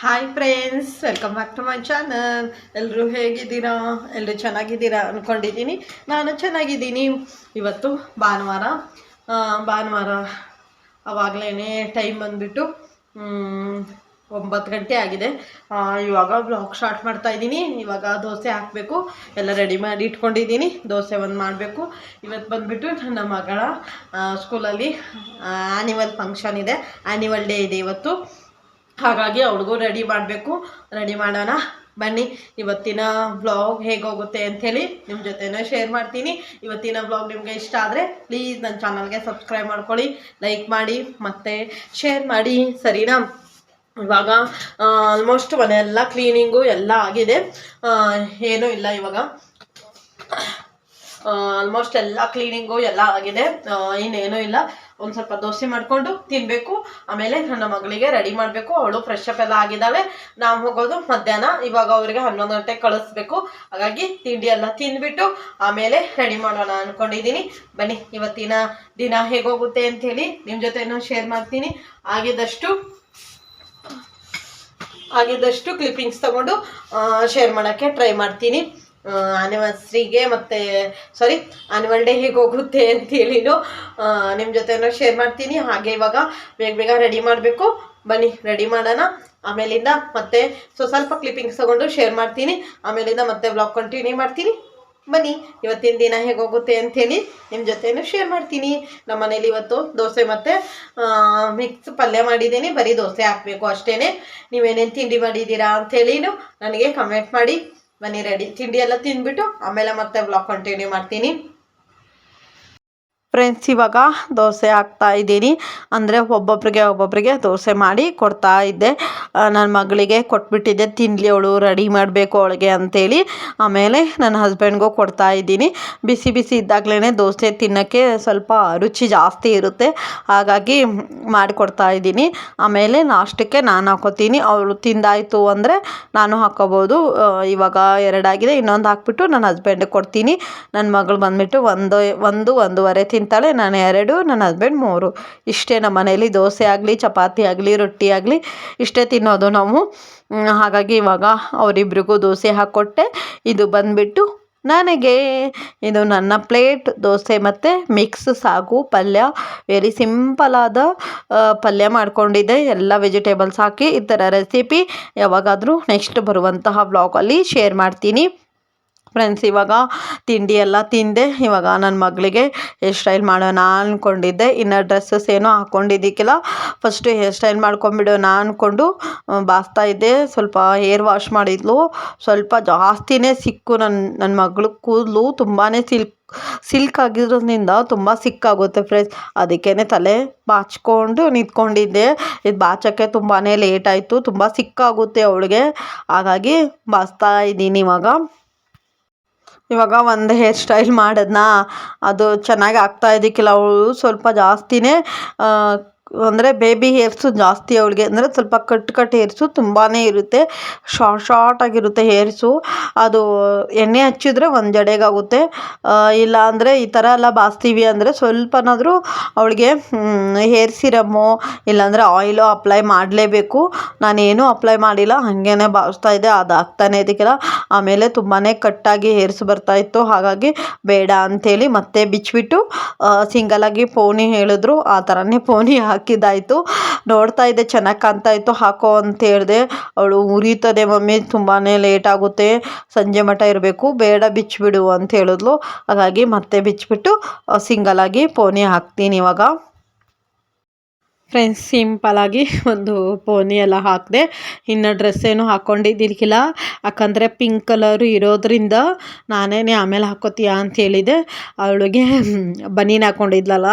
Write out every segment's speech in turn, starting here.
Hi friends welcome back to my channel ಎಲ್ಲರೂ ಹೇಗಿದ್ದೀರಾ? ಎಲ್ಲರೂ ಚೆನ್ನಾಗಿದ್ದೀರಾ ಅಂದ್ಕೊಂಡಿದ್ದೀನಿ ನಾನು ಚೆನ್ನಾಗಿದ್ದೀನಿ. ಇವತ್ತು ಭಾನುವಾರ. ಭಾನುವಾರ ಅವಾಗಲೇ ಟೈಮ್ ಬಂದುಬಿಟ್ಟು ಒಂಬತ್ತು ಗಂಟೆ ಆಗಿದೆ. ಇವಾಗ ಬ್ಲಾಗ್ ಮಾಡ್ತಾ ಇದ್ದೀನಿ. ಇವಾಗ ದೋಸೆ ಹಾಕಬೇಕು. ಎಲ್ಲ ರೆಡಿ ಮಾಡಿ ಇಟ್ಕೊಂಡಿದ್ದೀನಿ. ದೋಸೆ ಒಂದು ಮಾಡಬೇಕು. ಇವತ್ತು ಬಂದುಬಿಟ್ಟು ನನ್ನ ಮಗಳ ಸ್ಕೂಲಲ್ಲಿ ಆ್ಯನಿವಲ್ ಫಂಕ್ಷನ್ ಇದೆ. ಆ್ಯನಿವಲ್ ಡೇ ಇದೆ ಇವತ್ತು. ಹಾಗಾಗಿ ಅವ್ರಿಗೂ ರೆಡಿ ಮಾಡಬೇಕು. ರೆಡಿ ಮಾಡೋಣ. ಬನ್ನಿ, ಇವತ್ತಿನ ಬ್ಲಾಗ್ ಹೇಗೋಗುತ್ತೆ ಅಂಥೇಳಿ ನಿಮ್ಮ ಜೊತೆನೂ ಶೇರ್ ಮಾಡ್ತೀನಿ. ಇವತ್ತಿನ ಬ್ಲಾಗ್ ನಿಮಗೆ ಇಷ್ಟ ಆದರೆ ಪ್ಲೀಸ್ ನನ್ನ ಚಾನಲ್ಗೆ ಸಬ್ಸ್ಕ್ರೈಬ್ ಮಾಡ್ಕೊಳ್ಳಿ ಲೈಕ್ ಮಾಡಿ, ಮತ್ತು ಶೇರ್ ಮಾಡಿ. ಸರಿನಾ? ಇವಾಗ ಆಲ್ಮೋಸ್ಟ್ ಮನೆಯೆಲ್ಲ ಕ್ಲೀನಿಂಗು ಎಲ್ಲ ಆಗಿದೆ. ಏನೂ ಇಲ್ಲ ಇವಾಗ. ಆಲ್ಮೋಸ್ಟ್ ಎಲ್ಲ ಕ್ಲೀನಿಂಗು ಎಲ್ಲ ಆಗಿದೆ. ಇನ್ನೇನೂ ಇಲ್ಲ. ಒಂದು ಸ್ವಲ್ಪ ದೋಸೆ ಮಾಡಿಕೊಂಡು ತಿನ್ನಬೇಕು ಆಮೇಲೆ ನನ್ನ ಮಗಳಿಗೆ ರೆಡಿ ಮಾಡಬೇಕು. ಅವಳು ಫ್ರೆಶ್ ಅಪ್ ಎಲ್ಲ ಆಗಿದ್ದಾಳೆ. ನಾವು ಹೋಗೋದು ಮಧ್ಯಾಹ್ನ. ಇವಾಗ ಅವರಿಗೆ ಹನ್ನೊಂದು ಗಂಟೆಗೆ ಕಳಿಸ್ಬೇಕು. ಹಾಗಾಗಿ ತಿಂಡಿ ಎಲ್ಲ ತಿಂದ್ಬಿಟ್ಟು ಆಮೇಲೆ ರೆಡಿ ಮಾಡೋಣ ಅಂದ್ಕೊಂಡಿದ್ದೀನಿ ಬನ್ನಿ, ಇವತ್ತಿನ ದಿನ ಹೇಗೋಗುತ್ತೆ ಅಂಥೇಳಿ ನಿಮ್ಮ ಜೊತೆನೂ ಶೇರ್ ಮಾಡ್ತೀನಿ. ಆಗಿದ್ದಷ್ಟು ಆಗಿದ್ದಷ್ಟು ಕ್ಲಿಪ್ಪಿಂಗ್ಸ್ ತಗೊಂಡು ಶೇರ್ ಮಾಡೋಕ್ಕೆ ಟ್ರೈ ಮಾಡ್ತೀನಿ. ಆನಿವರ್ಸ್ರಿಗೆ ಮತ್ತು ಸಾರಿ ಆನ್ಯುವಲ್ ಡೇ ಹೇಗೆ ಹೋಗುತ್ತೆ ಅಂತೇಳಿನು ನಿಮ್ಮ ಜೊತೆನೂ ಶೇರ್ ಮಾಡ್ತೀನಿ. ಹಾಗೆ ಇವಾಗ ಬೇಗ ಬೇಗ ರೆಡಿ ಮಾಡಬೇಕು. ಬನ್ನಿ ರೆಡಿ ಮಾಡೋಣ. ಆಮೇಲಿಂದ ಮತ್ತೆ ಸೊ, ಸ್ವಲ್ಪ ಕ್ಲಿಪ್ಪಿಂಗ್ಸ್ ತಗೊಂಡು ಶೇರ್ ಮಾಡ್ತೀನಿ. ಆಮೇಲಿಂದ ಮತ್ತೆ ಬ್ಲಾಗ್ ಕಂಟಿನ್ಯೂ ಮಾಡ್ತೀನಿ. ಬನ್ನಿ, ಇವತ್ತಿನ ದಿನ ಹೇಗೋಗುತ್ತೆ ಅಂತೇಳಿ ನಿಮ್ಮ ಜೊತೆನೂ ಶೇರ್ ಮಾಡ್ತೀನಿ. ನಮ್ಮ ಮನೇಲಿ ಇವತ್ತು ದೋಸೆ ಮತ್ತು ಮಿಕ್ಸ್ ಪಲ್ಯ ಮಾಡಿದ್ದೀನಿ. ಬರೀ ದೋಸೆ ಹಾಕಬೇಕು ಅಷ್ಟೇ ನೀವೇನೇನು ತಿಂಡಿ ಮಾಡಿದ್ದೀರಾ ಅಂಥೇಳಿನೂ ನನಗೆ ಕಮೆಂಟ್ ಮಾಡಿ. ಬನ್ನಿ ರೆಡಿ ತಿಂಡಿ ಎಲ್ಲ ತಿಂದ್ಬಿಟ್ಟು ಆಮೇಲೆ ಮತ್ತೆ ಬ್ಲಾಗ್ ಕಂಟಿನ್ಯೂ ಮಾಡ್ತೀನಿ. ಫ್ರೆಂಡ್ಸ್ ಇವಾಗ ದೋಸೆ ಹಾಕ್ತಾ ಇದ್ದೀನಿ. ಅಂದರೆ ಒಬ್ಬೊಬ್ರಿಗೆ ಒಬ್ಬೊಬ್ರಿಗೆ ದೋಸೆ ಮಾಡಿ ಕೊಡ್ತಾ ಇದ್ದೆ. ನನ್ನ ಮಗಳಿಗೆ ಕೊಟ್ಬಿಟ್ಟಿದ್ದೆ. ತಿನ್ನಲಿ ಅವಳು, ರೆಡಿ ಮಾಡಬೇಕು ಅವಳಿಗೆ ಅಂಥೇಳಿ ಆಮೇಲೆ ನನ್ನ ಹಸ್ಬೆಂಡ್ಗೂ ಕೊಡ್ತಾ ಇದ್ದೀನಿ. ಬಿಸಿ ಬಿಸಿ ಇದ್ದಾಗಲೇ ದೋಸೆ ತಿನ್ನೋಕ್ಕೆ ಸ್ವಲ್ಪ ರುಚಿ ಜಾಸ್ತಿ ಇರುತ್ತೆ. ಹಾಗಾಗಿ ಮಾಡಿಕೊಡ್ತಾ ಇದ್ದೀನಿ. ಆಮೇಲೆ ನಾಷ್ಟಕ್ಕೆ ನಾನು ಹಾಕೋತೀನಿ. ಅವಳು ತಿಂದಾಯಿತು ಅಂದರೆ ನಾನು ಹಾಕೋಬೋದು. ಇವಾಗ ಎರಡಾಗಿದೆ. ಇನ್ನೊಂದು ಹಾಕ್ಬಿಟ್ಟು ನನ್ನ ಹಸ್ಬೆಂಡಿಗೆ ಕೊಡ್ತೀನಿ. ನನ್ನ ಮಗಳು ಬಂದುಬಿಟ್ಟು ಒಂದು ಒಂದು, ಒಂದೂವರೆ ತಿಂತಾಳೆ, ನಾನು ಎರಡು, ನನ್ನ ಹಸ್ಬೆಂಡ್ ಮೂರು. ಇಷ್ಟೇ ನಮ್ಮ ಮನೇಲಿ ದೋಸೆ ಆಗಲಿ, ಚಪಾತಿ ಆಗಲಿ, ರೊಟ್ಟಿ ಆಗಲಿ, ಇಷ್ಟೇ ತಿನ್ನೋದು ನಾವು. ಹಾಗಾಗಿ ಇವಾಗ ಅವರಿಬ್ರಿಗೂ ದೋಸೆ ಹಾಕ್ಕೊಟ್ಟೆ. ಇದು ಬಂದುಬಿಟ್ಟು ನನಗೆ ಇದು ನನ್ನ ಪ್ಲೇಟ್ ದೋಸೆ ಮತ್ತು ಮಿಕ್ಸ್ ಸಾಗು, ಪಲ್ಯ ವೆರಿ ಸಿಂಪಲಾದ ಪಲ್ಯ ಮಾಡಿಕೊಂಡಿದ್ದೆ. ಎಲ್ಲ ವೆಜಿಟೇಬಲ್ಸ್ ಹಾಕಿ, ಈ ಥರ ರೆಸಿಪಿ ಯಾವಾಗಾದರೂ ನೆಕ್ಸ್ಟ್ ಬರುವಂತಹ ಬ್ಲಾಗಲ್ಲಿ ಶೇರ್ ಮಾಡ್ತೀನಿ. ಫ್ರೆಂಡ್ಸ್ ಇವಾಗ ತಿಂಡಿ ಎಲ್ಲ ತಿಂದೆ. ಇವಾಗ ನನ್ನ ಮಗಳಿಗೆ ಹೇರ್ ಸ್ಟೈಲ್ ಮಾಡೋಣ ಅಂದ್ಕೊಂಡಿದ್ದೆ ಇನ್ನು ಡ್ರೆಸ್ಸಸ್ ಏನೋ ಹಾಕ್ಕೊಂಡಿದ್ದಕ್ಕಿಲ್ಲ ಫಸ್ಟು ಹೇರ್ ಸ್ಟೈಲ್ ಮಾಡ್ಕೊಂಬಿಡೋಣ ಅಂದ್ಕೊಂಡು ಬಾಸ್ತಾ ಇದ್ದೆ. ಸ್ವಲ್ಪ ಹೇರ್ ವಾಶ್ ಮಾಡಿದ್ಲು. ಸ್ವಲ್ಪ ಜಾಸ್ತಿನೇ ಸಿಕ್ಕು ನನ್ನ ನನ್ನ ಮಗಳು ಕೂದಲು. ತುಂಬಾ ಸಿಲ್ಕ್ ಸಿಲ್ಕ್ ಆಗಿರೋದ್ರಿಂದ ತುಂಬ ಸಿಕ್ಕಾಗುತ್ತೆ ಫ್ರೆಂಡ್ಸ್ ಅದಕ್ಕೇ ತಲೆ ಬಾಚ್ಕೊಂಡು ನಿಂತ್ಕೊಂಡಿದ್ದೆ. ಇದು ಬಾಚೋಕ್ಕೆ ತುಂಬಾ ಲೇಟ್ ಆಯಿತು. ತುಂಬ ಸಿಕ್ಕಾಗುತ್ತೆ ಅವಳಿಗೆ. ಹಾಗಾಗಿ ಬಾಚ್ತಾ ಇದ್ದೀನಿ ಇವಾಗ. ಇವಾಗ ಒಂದು ಹೇರ್ ಸ್ಟೈಲ್ ಮಾಡಿದ್ನಾ? ಅದು ಚೆನ್ನಾಗಿ ಆಗ್ತಾ ಇದ್ದಿಕ್ಕಿಲ್ಲ ಅವಳು. ಸ್ವಲ್ಪ ಜಾಸ್ತಿನೇ ಅಂದರೆ ಬೇಬಿ ಹೇರ್ಸು ಜಾಸ್ತಿ ಅವಳಿಗೆ, ಅಂದರೆ ಸ್ವಲ್ಪ ಕಟ್ ಕಟ್ ಹೇರ್ಸು ತುಂಬಾ ಇರುತ್ತೆ. ಶಾರ್ಟ್ ಆಗಿರುತ್ತೆ ಹೇರ್ಸು ಅದು ಎಣ್ಣೆ ಹಚ್ಚಿದ್ರೆ ಒಂದು ಜಡೆಗಾಗುತ್ತೆ ಇಲ್ಲ ಅಂದರೆ ಈ ಥರ ಎಲ್ಲ ಬಾಸ್ತೀವಿ ಅಂದರೆ ಸ್ವಲ್ಪನಾದರೂ ಅವಳಿಗೆ ಹೇರ್ ಸಿರಮ್ಮು ಇಲ್ಲಾಂದರೆ ಆಯಿಲು ಅಪ್ಲೈ ಮಾಡಲೇಬೇಕು. ನಾನೇನು ಅಪ್ಲೈ ಮಾಡಿಲ್ಲ, ಹಾಗೇನೆ ಬಾಸ್ತಾ ಇದೆ ಅದು ಆಗ್ತಾನೆ ಇದಕ್ಕೆಲ್ಲ. ಆಮೇಲೆ ತುಂಬಾ ಕಟ್ಟಾಗಿ ಹೇರ್ಸ್ ಬರ್ತಾ ಇತ್ತು. ಹಾಗಾಗಿ ಬೇಡ ಅಂಥೇಳಿ ಮತ್ತೆ ಬಿಚ್ಚಿಬಿಟ್ಟು ಸಿಂಗಲಾಗಿ ಪೋನಿ ಹೇಳಿದ್ರು. ಆ ಥರನೇ ಪೋನಿ ಹಾಕಿದ್ದಾಯಿತು. ನೋಡ್ತಾ ಇದ್ದೆ, ಚೆನ್ನಾಗಿ ಕಾಣ್ತಾ ಇತ್ತು. ಹಾಕೋ ಅಂತ ಹೇಳಿದೆ. ಅವಳು ಉರಿತದೆ ಮಮ್ಮಿ. ತುಂಬಾ ಲೇಟ್ ಆಗುತ್ತೆ. ಸಂಜೆ ಮಠ ಇರಬೇಕು. ಬೇಡ, ಬಿಚ್ಚಿಬಿಡು ಅಂತ ಹೇಳಿದ್ಲು. ಹಾಗಾಗಿ ಮತ್ತೆ ಬಿಚ್ಚಿಬಿಟ್ಟು ಸಿಂಗಲಾಗಿ ಪೋನಿ ಹಾಕ್ತೀನಿ ಇವಾಗ. ಫ್ರೆಂಡ್ಸ್ ಸಿಂಪಲಾಗಿ ಒಂದು ಪೋನಿ ಎಲ್ಲ ಹಾಕಿದೆ. ಇನ್ನು ಡ್ರೆಸ್ ಏನು ಹಾಕ್ಕೊಂಡಿದ್ದಿರ್ಕಿಲ್ಲ ಯಾಕಂದರೆ ಪಿಂಕ್ ಕಲರು ಇರೋದ್ರಿಂದ ನಾನೇನೆ ಆಮೇಲೆ ಹಾಕೋತೀಯ ಅಂತ ಹೇಳಿದೆ. ಅವಳಿಗೆ ಬನೀನ್ ಹಾಕ್ಕೊಂಡಿದ್ಲಲ್ಲ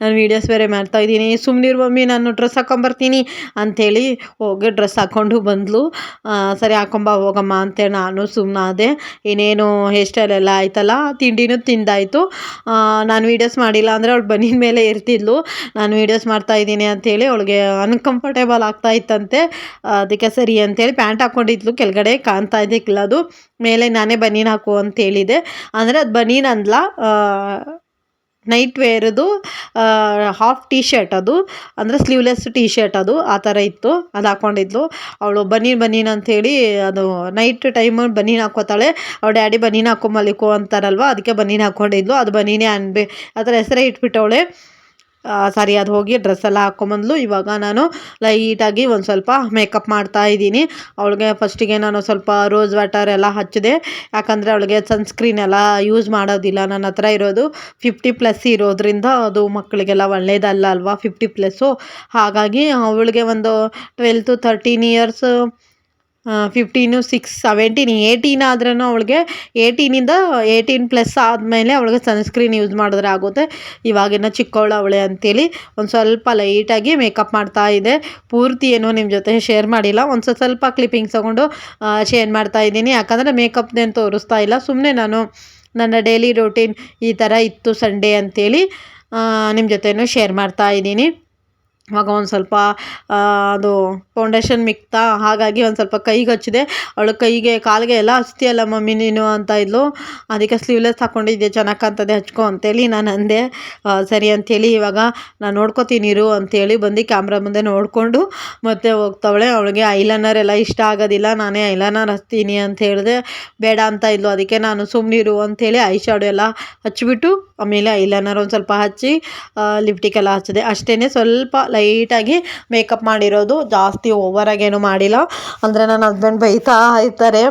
ನಾನು ವೀಡಿಯೋಸ್ ಬೇರೆ ಮಾಡ್ತಾಯಿದ್ದೀನಿ ಸುಮ್ಮನಿರು ಮಮ್ಮಿ ನಾನು ಡ್ರೆಸ್ ಹಾಕೊಂಬರ್ತೀನಿ ಅಂಥೇಳಿ ಹೋಗಿ ಡ್ರೆಸ್ ಹಾಕ್ಕೊಂಡು ಬಂದಳು ಸರಿ ಹಾಕೊಂಬ, ಹೋಗಮ್ಮ ಅಂತೇಳಿ ನಾನು ಸುಮ್ಮನಾದೆ ಇನ್ನೇನು ಹೇರ್ ಸ್ಟೈಲ್ ಎಲ್ಲ ಆಯ್ತಲ್ಲ, ತಿಂಡಿನೂ ತಿಂದಾಯಿತು. ನಾನು ವೀಡಿಯೋಸ್ ಮಾಡಿಲ್ಲ ಅಂದರೆ ಅವಳು ಬನೀನ್ ಮೇಲೆ ಇರ್ತಿದ್ಲು. ನಾನು ವೀಡಿಯೋಸ್ ಮಾಡ್ತಾಯಿದ್ದೀನಿ ಅಂಥೇಳಿ ಅವಳಿಗೆ ಅನ್ಕಂಫರ್ಟೇಬಲ್ ಆಗ್ತಾ ಇತ್ತಂತೆ. ಅದಕ್ಕೆ ಸರಿ ಅಂತೇಳಿ ಪ್ಯಾಂಟ್ ಹಾಕ್ಕೊಂಡಿದ್ಲು ಕೆಳಗಡೆ ಕಾಣ್ತಾ ಇದ್ದಕ್ಕಿಲ್ಲ ಅದು ಮೇಲೆ ನಾನೇ ಬನೀನ್ ಹಾಕು ಅಂತ ಹೇಳಿದೆ ಅಂದರೆ ಅದು ಬನೀನ್ ಅಂದ್ಲ ನೈಟ್ ವೇರ್ದು ಹಾಫ್ ಟೀ ಶರ್ಟ್ ಅದು, ಅಂದರೆ ಸ್ಲೀವ್ಲೆಸ್ ಟೀ ಶರ್ಟ್ ಅದು, ಆ ಥರ ಇತ್ತು, ಅದು ಹಾಕ್ಕೊಂಡಿದ್ಲು ಅವಳು ಬನೀನ್ ಬನೀನ್ ಅಂಥೇಳಿ ಅದು ನೈಟ್ ಟೈಮ್ ಬನೀನ್ ಹಾಕ್ಕೋತಾಳೆ ಅವಳು ಡ್ಯಾಡಿ ಬನೀನ್ ಹಾಕೊಂಬಲಿಕೋ ಅಂತಾರಲ್ವ, ಅದಕ್ಕೆ ಬನೀನ್ ಹಾಕ್ಕೊಂಡಿದ್ಲು ಅದು ಬನೀನೇ ಅನ್ಬೇ, ಆ ಥರ ಹೆಸರೇ ಇಟ್ಬಿಟ್ಟವಳೆ. ಸಾರಿ ಅದು ಹೋಗಿ ಡ್ರೆಸ್ ಎಲ್ಲ ಹಾಕ್ಕೊಂಬಂದ್ಲು ಇವಾಗ ನಾನು ಲೈಟಾಗಿ ಒಂದು ಸ್ವಲ್ಪ ಮೇಕಪ್ ಮಾಡ್ತಾ ಇದ್ದೀನಿ. ಅವಳಿಗೆ ಫಸ್ಟಿಗೆ ನಾನು ಸ್ವಲ್ಪ ರೋಸ್ ವಾಟರ್ ಎಲ್ಲ ಹಚ್ಚಿದೆ. ಯಾಕಂದರೆ ಅವಳಿಗೆ ಸನ್ಸ್ಕ್ರೀನ್ ಎಲ್ಲ ಯೂಸ್ ಮಾಡೋದಿಲ್ಲ. ನನ್ನ ಹತ್ರ ಇರೋದು ಫಿಫ್ಟಿ ಪ್ಲಸ್ ಇರೋದ್ರಿಂದ ಅದು ಮಕ್ಕಳಿಗೆಲ್ಲ ಒಳ್ಳೆಯದಲ್ಲ ಅಲ್ವಾ? ಫಿಫ್ಟಿ ಪ್ಲಸ್ಸು ಹಾಗಾಗಿ ಅವಳಿಗೆ ಒಂದು twelve to thirteen years fifteen six seventeen eighteen ಆದ್ರೂ ಅವಳಿಗೆ ಏಯ್ಟೀನಿಂದ ಏಯ್ಟೀನ್ ಪ್ಲಸ್ ಆದಮೇಲೆ ಅವಳಿಗೆ ಸನ್ಸ್ಕ್ರೀನ್ ಯೂಸ್ ಮಾಡಿದ್ರೆ ಆಗುತ್ತೆ. ಇವಾಗಿನ ಚಿಕ್ಕವಳು ಅವಳೆ ಅಂತೇಳಿ ಒಂದು ಸ್ವಲ್ಪ ಲೈಟಾಗಿ ಮೇಕಪ್ ಮಾಡ್ತಾ ಇದೆ. ಪೂರ್ತಿ ಏನೋ ನಿಮ್ಮ ಜೊತೆ ಶೇರ್ ಮಾಡಿಲ್ಲ. ಒಂದು ಸ್ವಲ್ಪ ಕ್ಲಿಪ್ಪಿಂಗ್ಸ್ ತೊಗೊಂಡು ಶೇರ್ ಮಾಡ್ತಾ ಇದ್ದೀನಿ. ಯಾಕಂದರೆ ಮೇಕಪ್ನೇನು ತೋರಿಸ್ತಾ ಇಲ್ಲ. ಸುಮ್ಮನೆ ನಾನು ನನ್ನ ಡೈಲಿ ರೂಟೀನ್ ಈ ಥರ ಇತ್ತು ಸಂಡೇ ಅಂತೇಳಿ ನಿಮ್ಮ ಜೊತೆನೂ ಶೇರ್ ಮಾಡ್ತಾ ಇದ್ದೀನಿ. ಇವಾಗ ಒಂದು ಸ್ವಲ್ಪ ಅದು ಫೌಂಡೇಶನ್ ಮಿಕ್ತಾ, ಹಾಗಾಗಿ ಒಂದು ಸ್ವಲ್ಪ ಕೈಗೆ ಹಚ್ಚಿದೆ. ಅವಳು ಕೈಗೆ, ಕಾಲಿಗೆ ಎಲ್ಲ ಹಚ್ತೀಯಲ್ಲ ಮಮ್ಮಿ ನೀನು ಅಂತ ಇದ್ಲು. ಅದಕ್ಕೆ ಸ್ಲೀವ್ಲೆಸ್ ಹಾಕ್ಕೊಂಡಿದ್ದೆ ಚೆನ್ನಾಗಿ ಕಾಣ್ತದೆ, ಹಚ್ಕೊ ಅಂತೇಳಿ ನಾನು ಅಂದೆ. ಸರಿ ಅಂಥೇಳಿ ಇವಾಗ ನಾನು ನೋಡ್ಕೊತೀನಿ ಇರು ಅಂಥೇಳಿ ಬಂದು ಕ್ಯಾಮ್ರಾ ಮುಂದೆ ನೋಡಿಕೊಂಡು ಮತ್ತೆ ಹೋಗ್ತಾವಳೆ. ಅವಳಿಗೆ ಐಲೈನರ್ ಎಲ್ಲ ಇಷ್ಟ ಆಗೋದಿಲ್ಲ, ನಾನೇ ಐಲೈನರ್ ಹಚ್ತೀನಿ ಅಂತ ಹೇಳಿದೆ. ಬೇಡ ಅಂತ ಇದ್ಲು, ಅದಕ್ಕೆ ನಾನು ಸುಮ್ಮನಿರು ಅಂಥೇಳಿ ಐ ಶಾಡು ಎಲ್ಲ ಹಚ್ಬಿಟ್ಟು ಆಮೇಲೆ ಐಲೈನರ್ ಒಂದು ಸ್ವಲ್ಪ ಹಚ್ಚಿ ಲಿಪ್ಟಿಕ್ ಎಲ್ಲ ಹಚ್ಚಿದೆ. ಅಷ್ಟೇ ಸ್ವಲ್ಪ ಲೈಟಾಗಿ ಮೇಕಪ್ ಮಾಡಿರೋದು. ಜಾಸ್ತಿ ಓವರಾಗೇನು ಮಾಡಿಲ್ಲ. ಅಂದರೆ ನನ್ನ ಹಸ್ಬೆಂಡ್ ಬೈತಾ ಇರ್ತಾರೆ,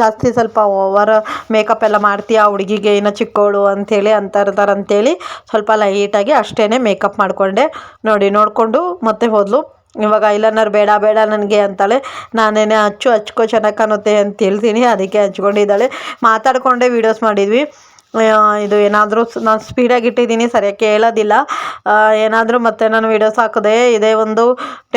ಜಾಸ್ತಿ ಸ್ವಲ್ಪ ಓವರ್ ಮೇಕಪ್ ಎಲ್ಲ ಮಾಡ್ತೀಯಾ ಹುಡುಗಿಗೆ? ಏನೋ ಚಿಕ್ಕವಳು ಅಂಥೇಳಿ ಅಂತ ಇರ್ತಾರೆ ಅಂತೇಳಿ ಸ್ವಲ್ಪ ಲೈಟಾಗಿ ಅಷ್ಟೇ ಮೇಕಪ್ ಮಾಡಿಕೊಂಡೆ. ನೋಡಿ, ನೋಡಿಕೊಂಡು ಮತ್ತೆ ಹೋದಲು. ಇವಾಗ ಐಲೈನರ್ ಬೇಡ ಬೇಡ ನನಗೆ ಅಂತಾಳೆ. ನಾನೇನೆ ಹಚ್ಚು ಹಚ್ಕೋ ಚೆನ್ನಾಗಿ ಕಾಣುತ್ತೆ ಅಂತ ಹೇಳ್ತೀನಿ. ಅದಕ್ಕೆ ಹಚ್ಕೊಂಡಿದ್ದಾಳೆ. ಮಾತಾಡಿಕೊಂಡೆ ವೀಡಿಯೋಸ್ ಮಾಡಿದ್ವಿ. ಇದು ಏನಾದರೂ ನಾನು ಸ್ಪೀಡಾಗಿ ಇಟ್ಟಿದ್ದೀನಿ, ಸರಿಯಾಗಿ ಕೇಳೋದಿಲ್ಲ. ಏನಾದರೂ ಮತ್ತೆ ನಾನು ವೀಡಿಯೋಸ್ ಹಾಕಿದೆ ಇದೇ ಒಂದು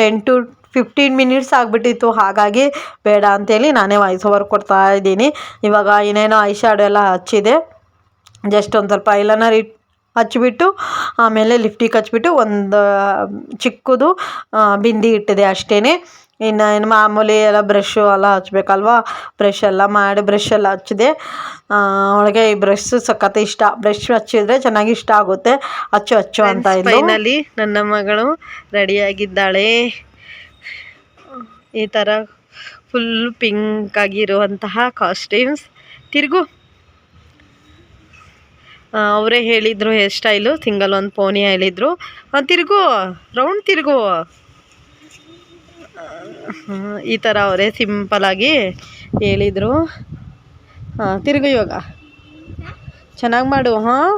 ಟೆನ್ ಟು ಫಿಫ್ಟೀನ್ ಮಿನಿಟ್ಸ್ ಆಗಿಬಿಟ್ಟಿತ್ತು. ಹಾಗಾಗಿ ಬೇಡ ಅಂತೇಳಿ ನಾನೇ ವಾಯ್ಸ್ ಓವರ್ ಕೊಡ್ತಾ ಇದ್ದೀನಿ. ಇವಾಗ ಇನ್ನೇನೋ ಐ ಶ್ಯಾಡೋ ಎಲ್ಲ ಹಚ್ಚಿದೆ. ಜಸ್ಟ್ ಒಂದು ಸ್ವಲ್ಪ ಐಲನರ್ ಇಟ್ಟು ಹಚ್ಚಿಬಿಟ್ಟು ಆಮೇಲೆ ಲಿಫ್ಟಿಗೆ ಹಚ್ಬಿಟ್ಟು ಒಂದು ಚಿಕ್ಕದು ಬಿಂದಿ ಇಟ್ಟಿದೆ ಅಷ್ಟೇ ಇನ್ನು ಏನು ಮಾಮೂಲಿ ಎಲ್ಲ ಬ್ರಷ್ಷು ಎಲ್ಲ ಹಚ್ಬೇಕಲ್ವಾ? ಬ್ರಷ್ ಎಲ್ಲ ಮಾಡಿ ಬ್ರಷ್ ಎಲ್ಲ ಹಚ್ಚಿದೆ. ಅವಳಿಗೆ ಈ ಬ್ರಷ್ ಸಖತ್ ಇಷ್ಟ. ಬ್ರಷ್ ಹಚ್ಚಿದ್ರೆ ಚೆನ್ನಾಗಿ ಇಷ್ಟ ಆಗುತ್ತೆ. ಹಚ್ಚು ಹಚ್ಚು ಅಂತ ಫೈನಲಿ ನನ್ನ ಮಗಳು ರೆಡಿಯಾಗಿದ್ದಾಳೆ ಈ ಥರ ಫುಲ್ ಪಿಂಕ್ ಆಗಿರುವಂತಹ ಕಾಸ್ಟ್ಯೂಮ್ಸ್ ತಿರುಗು. ಅವರೇ ಹೇಳಿದರು ಹೇರ್ ಸ್ಟೈಲು ಸಿಂಗಲ್ ಒಂದು ಪೋನಿ ಹೇಳಿದರು ತಿರುಗು ರೌಂಡ್ ತಿರುಗು. ಈ ಥರ ಅವರೇ ಸಿಂಪಲಾಗಿ ಹೇಳಿದರು. ಹಾಂ, ತಿರುಗು ಇವಾಗ. ಚೆನ್ನಾಗಿ ಮಾಡು, ಹಾಂ?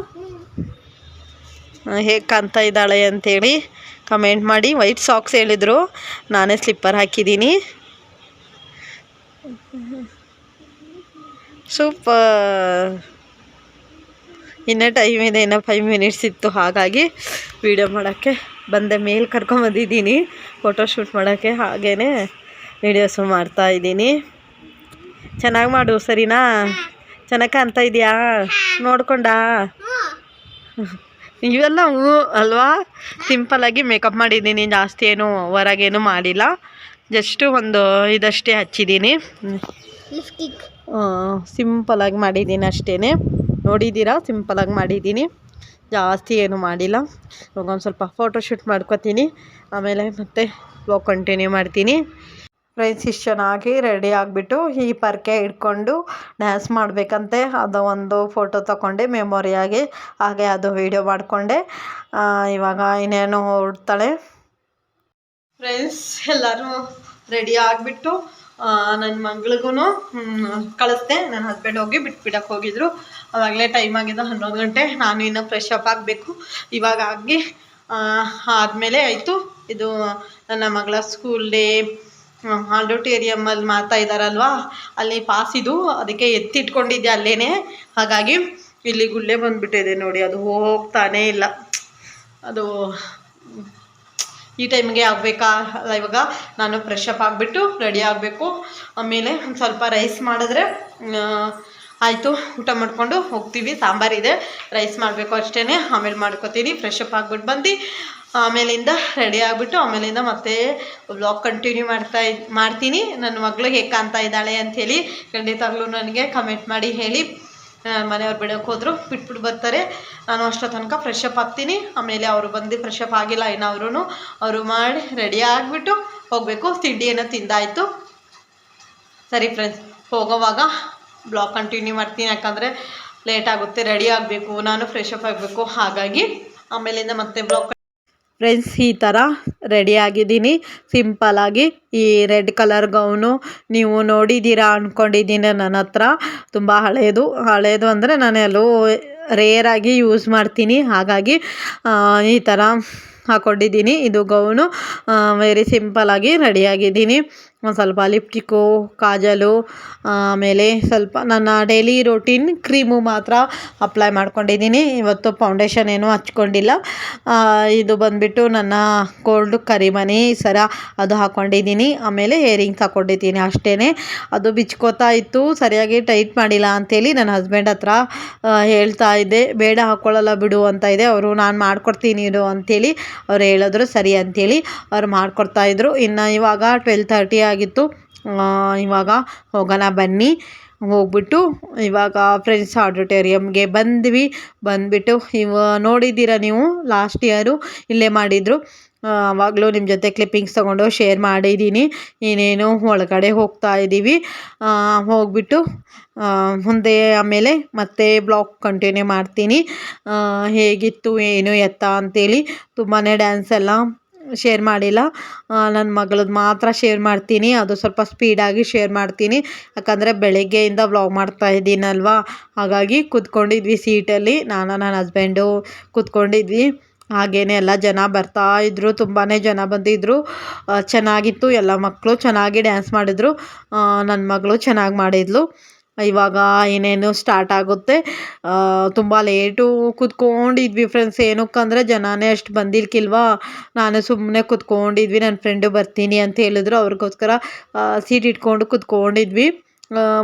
ಹೇಗೆ ಕಾಣ್ತಾ ಇದ್ದಾಳೆ ಅಂಥೇಳಿ ಕಮೆಂಟ್ ಮಾಡಿ. ವೈಟ್ ಸಾಕ್ಸ್ ಹೇಳಿದರು. ನಾನೇ ಸ್ಲಿಪ್ಪರ್ ಹಾಕಿದ್ದೀನಿ. ಸೂಪರ್ ಇನ್ನೇ ಟೈಮ್ ಇದೆ, ಇನ್ನೂ ಫೈವ್ ಮಿನಿಟ್ಸ್ ಇತ್ತು. ಹಾಗಾಗಿ ವೀಡಿಯೋ ಮಾಡೋಕ್ಕೆ ಬಂದೆ, ಮೇಲೆ ಕರ್ಕೊಂಬಂದಿದ್ದೀನಿ ಫೋಟೋಶೂಟ್ ಮಾಡೋಕ್ಕೆ ಹಾಗೇ ವೀಡಿಯೋಸು ಮಾಡ್ತಾಯಿದ್ದೀನಿ ಚೆನ್ನಾಗಿ ಮಾಡು ಸರಿನಾ? ಚೆನ್ನಾಗಿ ಕಾಣ್ತಾ ಇದೆಯಾ? ನೋಡ್ಕೊಂಡಾ? ಇವೆಲ್ಲ ಹೂ ಅಲ್ವಾ? ಸಿಂಪಲಾಗಿ ಮೇಕಪ್ ಮಾಡಿದ್ದೀನಿ ಜಾಸ್ತಿ ಏನು ಹೊರಗೇನು ಮಾಡಿಲ್ಲ. ಜಸ್ಟು ಒಂದು ಇದಷ್ಟೇ ಹಚ್ಚಿದ್ದೀನಿ. ಸಿಂಪಲಾಗಿ ಮಾಡಿದ್ದೀನಿ ಅಷ್ಟೇ ನೋಡಿದ್ದೀರಾ? ಸಿಂಪಲಾಗಿ ಮಾಡಿದ್ದೀನಿ. ಜಾಸ್ತಿ ಏನು ಮಾಡಿಲ್ಲ. ಇವಾಗ ಒಂದು ಸ್ವಲ್ಪ ಫೋಟೋಶೂಟ್ ಮಾಡ್ಕೊತೀನಿ. ಆಮೇಲೆ ಮತ್ತೆ ಬ್ಲಾಗ್ ಕಂಟಿನ್ಯೂ ಮಾಡ್ತೀನಿ. ಫ್ರೆಂಡ್ಸ್ ಇಷ್ಟು ಚೆನ್ನಾಗಿ ರೆಡಿ ಆಗಿಬಿಟ್ಟು ಈ ಪರ್ಕೆ ಇಟ್ಕೊಂಡು ಡ್ಯಾನ್ಸ್ ಮಾಡಬೇಕಂತೆ. ಅದು ಒಂದು ಫೋಟೋ ತಗೊಂಡೆ ಮೆಮೊರಿಯಾಗಿ ಹಾಗೆ ಅದು ವೀಡಿಯೋ ಮಾಡಿಕೊಂಡೆ. ಇವಾಗ ಇನ್ನೇನು ಹೊರಡ್ತಾಳೆ ಫ್ರೆಂಡ್ಸ್ ಎಲ್ಲರೂ ರೆಡಿ ಆಗಿಬಿಟ್ಟು ನನ್ನ ಮಗಳಿಗೂ ಕಳಿಸ್ದೆ. ನನ್ನ ಹಸ್ಬೆಂಡ್ ಹೋಗಿ ಬಿಟ್ಬಿಡಕ್ಕೆ ಹೋಗಿದ್ರು. ಆವಾಗಲೇ ಟೈಮ್ ಆಗಿದೆ ಹನ್ನೊಂದು ಗಂಟೆ. ನಾನು ಇನ್ನೂ ಫ್ರೆಶ್ ಅಪ್ ಆಗಬೇಕು. ಇವಾಗ ಆಗಿ ಆದಮೇಲೆ ಆಯಿತು. ಇದು ನನ್ನ ಮಗಳ ಸ್ಕೂಲ್ ಡೇ ಆಡಿಟೋರಿಯಮ್ಮಲ್ಲಿ ಮಾಡ್ತಾ ಇದ್ದಾರಲ್ವಾ ಅಲ್ಲಿ ಪಾಸ್ ಇದು. ಅದಕ್ಕೆ ಎತ್ತಿಟ್ಕೊಂಡಿದ್ದೆ ಅಲ್ಲೇ ಹಾಗಾಗಿ ಇಲ್ಲಿ ಗುಳ್ಳೆ ಬಂದುಬಿಟ್ಟಿದೆ ನೋಡಿ. ಅದು ಹೋಗ್ತಾನೇ ಇಲ್ಲ. ಅದು, ಈ ಟೈಮ್ಗೆ ಆಗಬೇಕಾ? ಅಲ್ಲ, ಇವಾಗ ನಾನು ಫ್ರೆಶ್ ಅಪ್ ಆಗಿಬಿಟ್ಟು ರೆಡಿ ಆಗಬೇಕು. ಆಮೇಲೆ ಒಂದು ಸ್ವಲ್ಪ ರೈಸ್ ಮಾಡಿದ್ರೆ ಆಯಿತು, ಊಟ ಮಾಡಿಕೊಂಡು ಹೋಗ್ತೀವಿ. ಸಾಂಬಾರಿದೆ ರೈಸ್ ಮಾಡಬೇಕು ಅಷ್ಟೇ ಆಮೇಲೆ ಮಾಡ್ಕೋತೀನಿ ಫ್ರೆಶ್ ಅಪ್ ಆಗ್ಬಿಟ್ಟು ಬಂದು, ಆಮೇಲಿಂದ ರೆಡಿ ಆಗಿಬಿಟ್ಟು, ಆಮೇಲಿಂದ ಮತ್ತೆ ಬ್ಲಾಗ್ ಕಂಟಿನ್ಯೂ ಮಾಡ್ತಾ ಮಾಡ್ತೀನಿ. ನನ್ನ ಮಗಳು ಹೇಗೆ ಕಾಣ್ತಾ ಇದ್ದಾಳೆ ಅಂಥೇಳಿ ಖಂಡಿತವಾಗ್ಲೂ ನನಗೆ ಕಮೆಂಟ್ ಮಾಡಿ ಹೇಳಿ. ಮನೆಯವ್ರು ಬಿಡೋಕೆ ಹೋದರು ಬಿಟ್ಬಿಟ್ಟು ಬರ್ತಾರೆ. ನಾನು ಅಷ್ಟೋ ತನಕ ಫ್ರೆಶ್ ಅಪ್ ಆಗ್ತೀನಿ. ಆಮೇಲೆ ಅವರು ಬಂದು ಫ್ರೆಶ್ ಅಪ್ ಆಗಿಲ್ಲ ಇನ್ನು ಅವರು ಅವರು ಮಾಡಿ ರೆಡಿ ಆಗಿಬಿಟ್ಟು ಹೋಗಬೇಕು. ತಿಂಡಿ ಏನೋ ತಿಂದಾಯಿತು. ಸರಿ ಫ್ರೆಂಡ್ಸ್ ಹೋಗೋವಾಗ ಬ್ಲಾಗ್ ಕಂಟಿನ್ಯೂ ಮಾಡ್ತೀನಿ, ಯಾಕಂದರೆ ಲೇಟ್ ಆಗುತ್ತೆ, ರೆಡಿ ಆಗಬೇಕು, ನಾನು ಫ್ರೆಶ್ ಅಪ್ ಆಗಬೇಕು, ಹಾಗಾಗಿ ಆಮೇಲಿಂದ ಮತ್ತೆ ಬ್ಲಾಗ್ ಫ್ರೆಂಡ್ಸ್ ಈ ಥರ ರೆಡಿ ಆಗಿದ್ದೀನಿ. ಸಿಂಪಲಾಗಿ ಈ ರೆಡ್ ಕಲರ್ ಗೌನು ನೀವು ನೋಡಿದ್ದೀರಾ ಅಂದ್ಕೊಂಡಿದ್ದೀನಿ ನನ್ನ ಹತ್ರ. ತುಂಬ ಹಳೆಯದು ಹಳೆಯದು ಅಂದರೆ ನಾನು ಎಲ್ಲೋ ರೇರಾಗಿ ಯೂಸ್ ಮಾಡ್ತೀನಿ. ಹಾಗಾಗಿ ಈ ಥರ ಹಾಕ್ಕೊಂಡಿದ್ದೀನಿ ಇದು ಗೌನು ವೆರಿ ಸಿಂಪಲಾಗಿ ರೆಡಿಯಾಗಿದ್ದೀನಿ ಒಂದು ಸ್ವಲ್ಪ ಲಿಪ್ಟಿಕ್ಕು ಕಾಜಲು ಆಮೇಲೆ ಸ್ವಲ್ಪ ನನ್ನ ಡೈಲಿ ರೊಟೀನ್ ಕ್ರೀಮು ಮಾತ್ರ ಅಪ್ಲೈ ಮಾಡ್ಕೊಂಡಿದ್ದೀನಿ. ಇವತ್ತು ಫೌಂಡೇಶನ್ ಏನೂ ಹಚ್ಕೊಂಡಿಲ್ಲ. ಇದು ಬಂದುಬಿಟ್ಟು ನನ್ನ ಕೋಲ್ಡ್ ಕರಿಮಣಿ ಸರ ಅದು ಹಾಕ್ಕೊಂಡಿದ್ದೀನಿ ಆಮೇಲೆ ಇಯರಿಂಗ್ಸ್ ಹಾಕ್ಕೊಂಡಿದ್ದೀನಿ ಅಷ್ಟೇ ಅದು ಬಿಚ್ಕೋತಾ ಇತ್ತು, ಸರಿಯಾಗಿ ಟೈಟ್ ಮಾಡಿಲ್ಲ ಅಂಥೇಳಿ ನನ್ನ ಹಸ್ಬೆಂಡ್ ಹತ್ರ ಹೇಳ್ತಾ ಇದ್ದೆ. ಬೇಡ ಹಾಕ್ಕೊಳ್ಳಲ್ಲ ಬಿಡು ಅಂತ ಇದೆ. ಅವರು, ನಾನು ಮಾಡ್ಕೊಡ್ತೀನಿ ಇರು ಅಂಥೇಳಿ ಅವ್ರು ಹೇಳಿದ್ರು, ಸರಿ ಅಂಥೇಳಿ ಅವ್ರು ಮಾಡ್ಕೊಡ್ತಾಯಿದ್ರು ಇನ್ನು ಇವಾಗ ಟ್ವೆಲ್ ತರ್ಟಿ ಆಗಿತ್ತು. ಇವಾಗ ಹೋಗೋಣ ಬನ್ನಿ. ಹೋಗ್ಬಿಟ್ಟು ಇವಾಗ ಫ್ರೆಂಡ್ಸ್ ಆಡಿಟೋರಿಯಮ್ಗೆ ಬಂದ್ವಿ. ಬಂದುಬಿಟ್ಟು ಇವ, ನೋಡಿದ್ದೀರ ನೀವು? ಲಾಸ್ಟ್ ಇಯರು ಇಲ್ಲೇ ಮಾಡಿದರು. ಆವಾಗಲೂ ನಿಮ್ಮ ಜೊತೆ ಕ್ಲಿಪ್ಪಿಂಗ್ಸ್ ತೊಗೊಂಡು ಶೇರ್ ಮಾಡಿದ್ದೀನಿ ಇನ್ನೇನು ಒಳಗಡೆ ಹೋಗ್ತಾ ಇದ್ದೀವಿ ಹೋಗ್ಬಿಟ್ಟು ಮುಂದೆ ಆಮೇಲೆ ಮತ್ತೆ ಬ್ಲಾಗ್ ಕಂಟಿನ್ಯೂ ಮಾಡ್ತೀನಿ. ಹೇಗಿತ್ತು, ಏನು ಎತ್ತ ಅಂತೇಳಿ. ತುಂಬಾ ಡ್ಯಾನ್ಸ್ ಎಲ್ಲ ಶೇರ್ ಮಾಡಿಲ್ಲ. ನನ್ನ ಮಗಳದ್ದು ಮಾತ್ರ ಶೇರ್ ಮಾಡ್ತೀನಿ. ಅದು ಸ್ವಲ್ಪ ಸ್ಪೀಡಾಗಿ ಶೇರ್ ಮಾಡ್ತೀನಿ. ಯಾಕಂದರೆ ಬೆಳಗ್ಗೆಯಿಂದ ವ್ಲಾಗ್ ಮಾಡ್ತಾ ಇದ್ದೀನಲ್ವಾ? ಹಾಗಾಗಿ ಕೂತ್ಕೊಂಡಿದ್ವಿ ಸೀಟಲ್ಲಿ ನಾನು ನನ್ನ ಹಸ್ಬೆಂಡು ಕೂತ್ಕೊಂಡಿದ್ವಿ. ಹಾಗೇ ಎಲ್ಲ ಜನ ಬರ್ತಾ ಇದ್ದರು ತುಂಬಾ ಜನ ಬಂದಿದ್ದರು ಚೆನ್ನಾಗಿತ್ತು. ಎಲ್ಲ ಮಕ್ಕಳು ಚೆನ್ನಾಗಿ ಡ್ಯಾನ್ಸ್ ಮಾಡಿದರು. ನನ್ನ ಮಗಳು ಚೆನ್ನಾಗಿ ಮಾಡಿದ್ಲು. ಇವಾಗ ಏನೇನು ಸ್ಟಾರ್ಟ್ ಆಗುತ್ತೆ. ತುಂಬ ಲೇಟು ಕೂತ್ಕೊಂಡಿದ್ವಿ ಫ್ರೆಂಡ್ಸ್ ಏನಕ್ಕಂದ್ರೆ ಜನನೇ ಅಷ್ಟು ಬಂದಿರ್ಕಿಲ್ವಾ ನಾನು ಸುಮ್ಮನೆ ಕೂತ್ಕೊಂಡಿದ್ವಿ ನನ್ನ ಫ್ರೆಂಡು ಬರ್ತೀನಿ ಅಂತ ಹೇಳಿದ್ರು. ಅವ್ರಿಗೋಸ್ಕರ ಸೀಟ್ ಇಟ್ಕೊಂಡು ಕೂತ್ಕೊಂಡಿದ್ವಿ.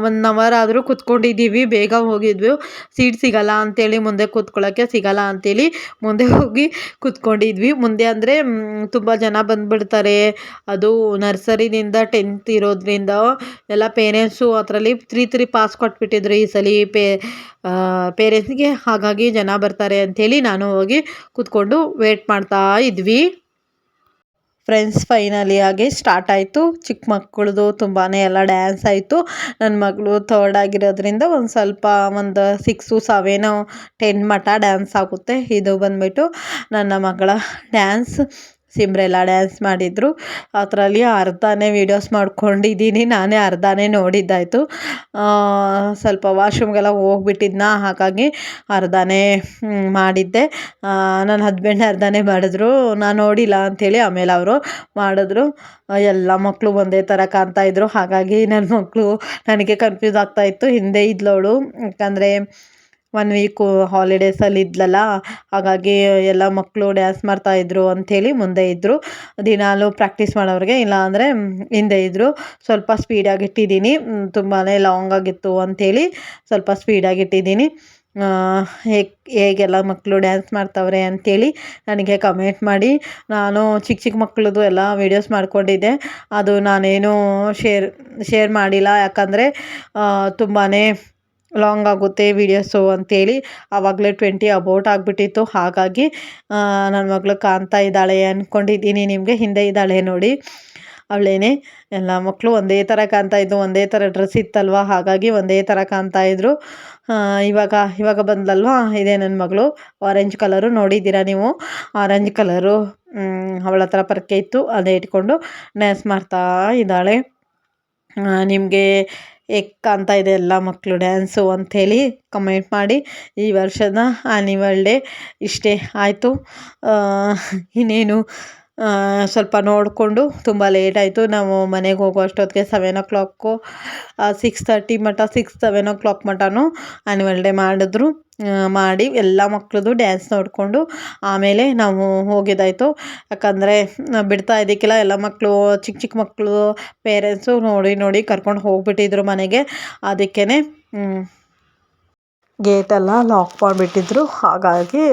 ಒನ್ ಅವರ್ ಆದರೂ ಕೂತ್ಕೊಂಡಿದ್ದೀವಿ, ಬೇಗ ಹೋಗಿದ್ವಿ. ಸೀಟ್ ಸಿಗಲ್ಲ ಅಂತೇಳಿ ಮುಂದೆ ಕೂತ್ಕೊಳ್ಳೋಕ್ಕೆ ಸಿಗಲ್ಲ ಅಂತೇಳಿ ಮುಂದೆ ಹೋಗಿ ಕೂತ್ಕೊಂಡಿದ್ವಿ. ಮುಂದೆ ಅಂದರೆ ತುಂಬ ಜನ ಬಂದುಬಿಡ್ತಾರೆ. ಅದು ನರ್ಸರಿನಿಂದ ಟೆಂತ್ ಇರೋದ್ರಿಂದ ಎಲ್ಲ ಪೇರೆಂಟ್ಸು ಅದರಲ್ಲಿ ತ್ರೀ ತ್ರೀ ಪಾಸ್ ಕೊಟ್ಬಿಟ್ಟಿದ್ರು ಈ ಸಲ ಪೇ ಪೇರೆಂಟ್ಸ್ಗೆ. ಹಾಗಾಗಿ ಜನ ಬರ್ತಾರೆ ಅಂಥೇಳಿ ನಾನು ಹೋಗಿ ಕೂತ್ಕೊಂಡು ವೇಟ್ ಮಾಡ್ತಾ ಇದ್ವಿ. ಫ್ರೆಂಡ್ಸ್ ಫೈನಲಿ ಆಗಿ ಸ್ಟಾರ್ಟ್ ಆಯಿತು. ಚಿಕ್ಕ ಮಕ್ಕಳದು ತುಂಬಾ ಎಲ್ಲ ಡ್ಯಾನ್ಸ್ ಆಯಿತು. ನನ್ನ ಮಗಳು ಥರ್ಡ್ ಆಗಿರೋದ್ರಿಂದ ಒಂದು ಸ್ವಲ್ಪ ಒಂದು ಸಿಕ್ಸು ಸೆವೆನು ಟೆನ್ ಮಟ್ಟ ಡ್ಯಾನ್ಸ್ ಆಗುತ್ತೆ. ಇದು ಬಂದ್ಬಿಟ್ಟು ನನ್ನ ಮಗಳ ಡ್ಯಾನ್ಸ್ ಸಿಮ್ರೆಲ್ಲ ಡ್ಯಾನ್ಸ್ ಮಾಡಿದರು. ಅದರಲ್ಲಿ ಅರ್ಧನೇ ವೀಡಿಯೋಸ್ ಮಾಡ್ಕೊಂಡಿದ್ದೀನಿ ನಾನೇ ಅರ್ಧನೇ ನೋಡಿದ್ದಾಯಿತು. ಸ್ವಲ್ಪ ವಾಶ್ರೂಮ್ಗೆಲ್ಲ ಹೋಗ್ಬಿಟ್ಟಿದ್ನ? ಹಾಗಾಗಿ ಅರ್ಧನೇ ಮಾಡಿದ್ದೆ. ನನ್ನ ಹಸ್ಬೆಂಡ್ ಅರ್ಧನೇ ಮಾಡಿದ್ರು. ನಾನು ನೋಡಿಲ್ಲ ಅಂಥೇಳಿ ಆಮೇಲೆ ಅವರು ಮಾಡಿದ್ರು. ಎಲ್ಲ ಮಕ್ಕಳು ಒಂದೇ ಥರ ಕಾಣ್ತಾ ಇದ್ರು. ಹಾಗಾಗಿ ನನ್ನ ಮಕ್ಕಳು ನನಗೆ ಕನ್ಫ್ಯೂಸ್ ಆಗ್ತಾಯಿತ್ತು ಹಿಂದೆ ಇದ್ಲವಳು ಯಾಕಂದರೆ ಒನ್ ವೀಕು ಹಾಲಿಡೇಸಲ್ಲಿ ಇದ್ಲಲ್ಲ, ಹಾಗಾಗಿ ಎಲ್ಲ ಮಕ್ಕಳು ಡ್ಯಾನ್ಸ್ ಮಾಡ್ತಾಯಿದ್ರು ಅಂಥೇಳಿ ಮುಂದೆ ಇದ್ದರು ದಿನಾಲೂ ಪ್ರಾಕ್ಟೀಸ್ ಮಾಡೋರಿಗೆ, ಇಲ್ಲ ಅಂದರೆ ಹಿಂದೆ ಇದ್ದರು ಸ್ವಲ್ಪ ಸ್ಪೀಡಾಗಿ ಇಟ್ಟಿದ್ದೀನಿ. ತುಂಬಾ ಲಾಂಗ್ ಆಗಿತ್ತು ಅಂಥೇಳಿ ಸ್ವಲ್ಪ ಸ್ಪೀಡಾಗಿ ಇಟ್ಟಿದ್ದೀನಿ. ಹೇಗೆ, ಹೇಗೆಲ್ಲ ಮಕ್ಕಳು ಡ್ಯಾನ್ಸ್ ಮಾಡ್ತಾವ್ರೆ ಅಂಥೇಳಿ ನನಗೆ ಕಮೆಂಟ್ ಮಾಡಿ. ನಾನು ಚಿಕ್ಕ ಚಿಕ್ಕ ಮಕ್ಕಳದು ಎಲ್ಲ ವೀಡಿಯೋಸ್ ಮಾಡ್ಕೊಂಡಿದ್ದೆ. ಅದು ನಾನೇನು ಶೇರ್ ಶೇರ್ ಮಾಡಿಲ್ಲ. ಯಾಕಂದರೆ ತುಂಬಾ ಲಾಂಗ್ ಆಗುತ್ತೆ ವೀಡಿಯೋಸು ಅಂತೇಳಿ. ಆವಾಗಲೇ ಟ್ವೆಂಟಿ ಅಬೌಟ್ ಆಗಿಬಿಟ್ಟಿತ್ತು. ಹಾಗಾಗಿ ನನ್ನ ಮಗಳು ಕಾಣ್ತಾ ಇದ್ದಾಳೆ ಅಂದ್ಕೊಂಡಿದ್ದೀನಿ ನಿಮಗೆ. ಹಿಂದೆ ಇದ್ದಾಳೆ ನೋಡಿ. ಅವಳೇನೆ, ಎಲ್ಲ ಮಕ್ಕಳು ಒಂದೇ ಥರ ಕಾಣ್ತಾ ಇದ್ದು ಒಂದೇ ಥರ ಡ್ರೆಸ್ ಇತ್ತಲ್ವ? ಹಾಗಾಗಿ ಒಂದೇ ಥರ ಕಾಣ್ತಾ ಇದ್ರು. ಇವಾಗ ಇವಾಗ ಬಂದಲ್ವಾ ಇದೇ ನನ್ನ ಮಗಳು. ಆರೆಂಜ್ ಕಲರು ನೋಡಿದ್ದೀರಾ ನೀವು? ಆರೆಂಜ್ ಕಲರು ಅವಳ ಹತ್ರ ಪರ್ಕೆ ಇತ್ತು. ಅದೇ ಇಟ್ಕೊಂಡು ಡ್ಯಾನ್ಸ್ ಮಾಡ್ತಾ ಇದ್ದಾಳೆ. ನಿಮಗೆ ಹೇಗೆ ಕಾಣ್ತಾ ಇದೆ ಎಲ್ಲ ಮಕ್ಕಳು ಡ್ಯಾನ್ಸು ಅಂಥೇಳಿ ಕಮೆಂಟ್ ಮಾಡಿ. ಈ ವರ್ಷದ ಆ್ಯನಿವಲ್ ಡೇ ಇಷ್ಟೇ ಆಯಿತು. ಇನ್ನೇನು ಸ್ವಲ್ಪ ನೋಡಿಕೊಂಡು ತುಂಬ ಲೇಟ್ ಆಯಿತು. ನಾವು ಮನೆಗೆ ಹೋಗೋ ಅಷ್ಟೊತ್ತಿಗೆ seven o'clock six thirty ಮಟ್ಟ ಸಿಕ್ಸ್ ಸೆವೆನ್ ಓ ಕ್ಲಾಕ್ ಮಟನೂ ಆ್ಯನ್ಯುವಲ್ ಡೇ ಮಾಡಿದ್ರು ಮಾಡಿ ಎಲ್ಲ ಮಕ್ಳದ್ದು ಡ್ಯಾನ್ಸ್ ನೋಡಿಕೊಂಡು ಆಮೇಲೆ ನಾವು ಹೋಗಿದ್ದಾಯಿತು. ಯಾಕಂದರೆ ಬಿಡ್ತಾ ಇದ್ದಕ್ಕೆಲ್ಲ. ಎಲ್ಲ ಮಕ್ಕಳು ಚಿಕ್ಕ ಚಿಕ್ಕ ಮಕ್ಕಳು ಪೇರೆಂಟ್ಸು ನೋಡಿ ನೋಡಿ ಕರ್ಕೊಂಡು ಹೋಗಿಬಿಟ್ಟಿದ್ರು ಮನೆಗೆ. ಅದಕ್ಕೇ ಗೇಟೆಲ್ಲ ಲಾಕ್ ಮಾಡಿಬಿಟ್ಟಿದ್ರು. ಹಾಗಾಗಿ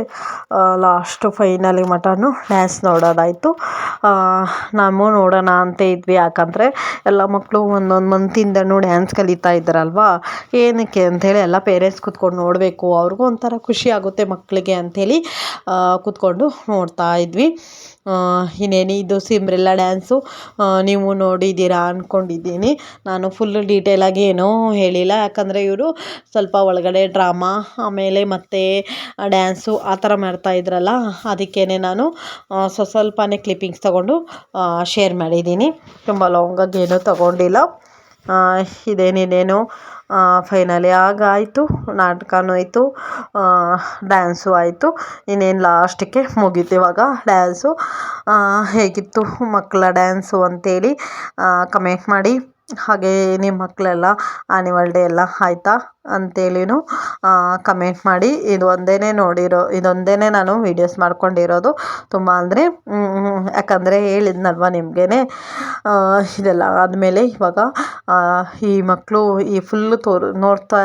ಲಾಸ್ಟ್ ಫೈನಲಿ ಮಟನು ಡ್ಯಾನ್ಸ್ ನೋಡೋದಾಯಿತು. ನಾವು ನೋಡೋಣ ಅಂತ ಇದ್ವಿ. ಯಾಕಂದರೆ, ಎಲ್ಲ ಮಕ್ಕಳು ಒಂದೊಂದು ಮಂತಿಂದನೂ ಡ್ಯಾನ್ಸ್ ಕಲಿತಾ ಇದ್ದಾರಲ್ವ? ಏನಕ್ಕೆ ಅಂಥೇಳಿ ಎಲ್ಲ ಪೇರೆಂಟ್ಸ್ ಕೂತ್ಕೊಂಡು ನೋಡಬೇಕು. ಅವ್ರಿಗೂ ಒಂಥರ ಖುಷಿ ಆಗುತ್ತೆ ಮಕ್ಕಳಿಗೆ ಅಂಥೇಳಿ ಕೂತ್ಕೊಂಡು ನೋಡ್ತಾ ಇದ್ವಿ. ಇನ್ನೇನು ಇದು ಸಿಂಬ್ರೆಲ್ಲಾ ಡ್ಯಾನ್ಸು. ನೀವು ನೋಡಿದ್ದೀರಾ ಅಂದ್ಕೊಂಡಿದ್ದೀನಿ ನಾನು ಫುಲ್ಲು ಡೀಟೇಲಾಗಿ ಏನೂ ಹೇಳಿಲ್ಲ. ಯಾಕಂದರೆ ಇವರು ಸ್ವಲ್ಪ ಒಳಗಡೆ ಡ್ರಾಮಾ ಆಮೇಲೆ ಮತ್ತು ಡ್ಯಾನ್ಸು ಆ ಥರ ಮಾಡ್ತಾ ಇದ್ರಲ್ಲ ಅದಕ್ಕೇ ನಾನು ಸ್ವ ಸ್ವಲ್ಪನೇ ಕ್ಲಿಪ್ಪಿಂಗ್ಸ್ ತೊಗೊಂಡು ಶೇರ್ ಮಾಡಿದ್ದೀನಿ. ತುಂಬ ಲಾಂಗಾಗಿ ಏನೂ ತೊಗೊಂಡಿಲ್ಲ. ಇದೇನಿದೇನು ಫೈನಲಿ ಆಗಾಯಿತು, ನಾಟಕನೂ ಆಯಿತು ಡ್ಯಾನ್ಸು ಆಯಿತು. ಇನ್ನೇನು ಲಾಸ್ಟಿಗೆ ಮುಗೀತು ಇವಾಗ ಡ್ಯಾನ್ಸು ಹೇಗಿತ್ತು ಮಕ್ಕಳ ಡ್ಯಾನ್ಸು ಅಂತೇಳಿ ಕಮೆಂಟ್ ಮಾಡಿ. ಹಾಗೇ ನಿಮ್ಮ ಮಕ್ಕಳೆಲ್ಲ ಆ್ಯನಿವಲ್ ಡೇ ಎಲ್ಲ ಆಯ್ತಾ ಅಂತೇಳಿನೂ ಕಮೆಂಟ್ ಮಾಡಿ. ಇದು ನೋಡಿರೋ ಇದೊಂದೇ ನಾನು ವೀಡಿಯೋಸ್ ಮಾಡ್ಕೊಂಡಿರೋದು. ತುಂಬ ಅಂದರೆ ಯಾಕಂದರೆ ಹೇಳಿದ್ನಲ್ವ ನಿಮಗೇ ಇದೆಲ್ಲ ಆದಮೇಲೆ ಇವಾಗ ಈ ಮಕ್ಕಳು ಈ ಫುಲ್ಲು ತೋರು, ನೋಡ್ತಾ